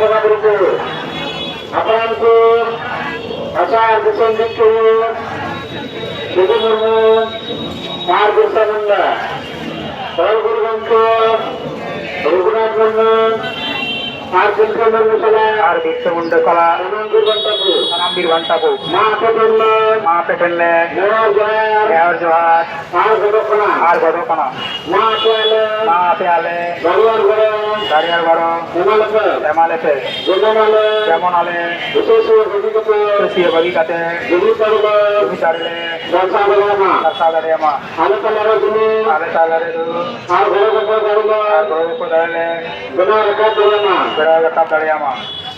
বলা বলব আপনারকে আচার দূষণ দিকে শুধু মুর্মু আর বিরসা মুন্ডা সরগুরুগঞ্জকে রঘুনাথ মুর্মু আর শিল্পা মুর্মু সালা আর বিশ্বমুন্ড কলা। আনন্দ ঘন্টাপুর নামবীর ঘন্টাকু মা পেটন্য মা। জয়ার মেয়র জোহার। আর গদকনা মা পেয়ালে। দাঁড়িয়ার হিমালয় হেমালেতে যেমন আলে। সুশীয় বগিকাতে তুমি রাস্তা দাঁড়িয়ে মা। আলে দু আর ঘরে বেলামা বেড়া কাপ দাঁড়িয়ে মা।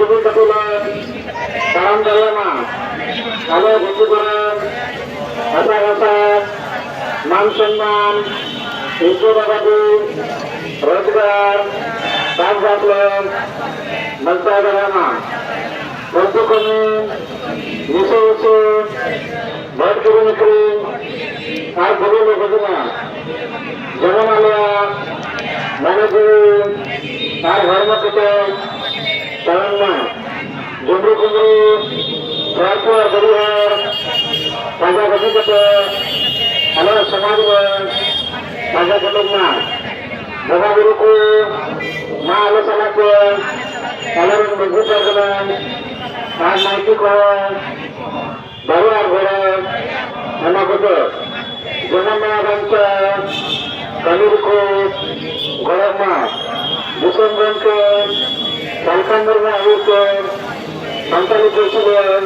নিজ জীবন কাটিল সারাম দেয় মা আলো বন্ধু করে ভাষা ভাষা মান সম্মান ইজ্জত আবাদি রোজগার কাজ বাতলেন বলতে দেয় মা বন্ধু কমি মিশে মিশে ভোট করে ধর্ম থেকে না गरी रायपूर गरीहर माझ्या गणपत हॅलो समाजवर माझ्या कुटुंबना बघा गुरुकू मा आलो समाजवर मजबूत वर्गन आज माहिती कोण बरोबर घोडं हॅलो कुठं जनमागांचं कमीर खूप घोडम्मा भूषण बनकर पालकांवर সন্তানি করেছিলেন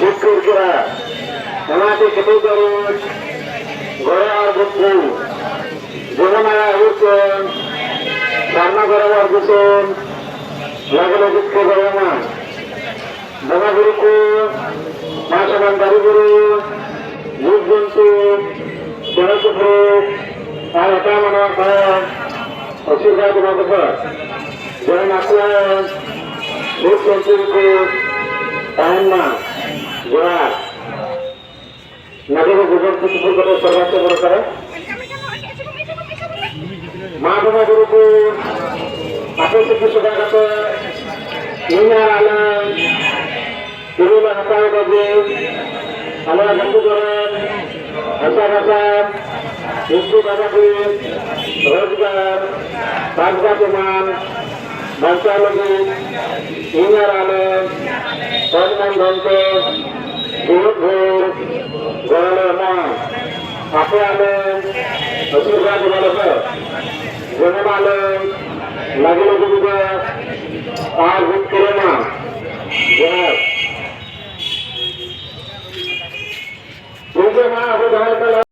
দুঃখেরা ওনাকে কেটে করে ঘরে আর বুদ্ধু জনমা আয়ুকে রান্না করাবার দিচ্ছেন লাগলে দুঃখ গরমা বাবা গুরুকে মা সমান বাড়ি গুরু জীবজন্তু জনচক্র আর এটা মনে হয় অসুবিধা তোমার কথা যেমন আপনার জীবজন্তুকে পারেন না জোড়া নদীর গুজব কিছু করে সর্বাস্ত বড় করে মা বাবা গুরুকে আপনি কিছু জায়গাতে ইনার আলম বিভিন্ন হাতায় বাজে আমরা বন্ধু করেন হাসা হাসা হিন্দু বাবাকে রোজগার কাজবাজ মান বংশালী ইনার আলম সন্মান ধন্ত বহুত ভোর গড়ালে মা। আপে বলবে যেমন আলেন লাগিলে আর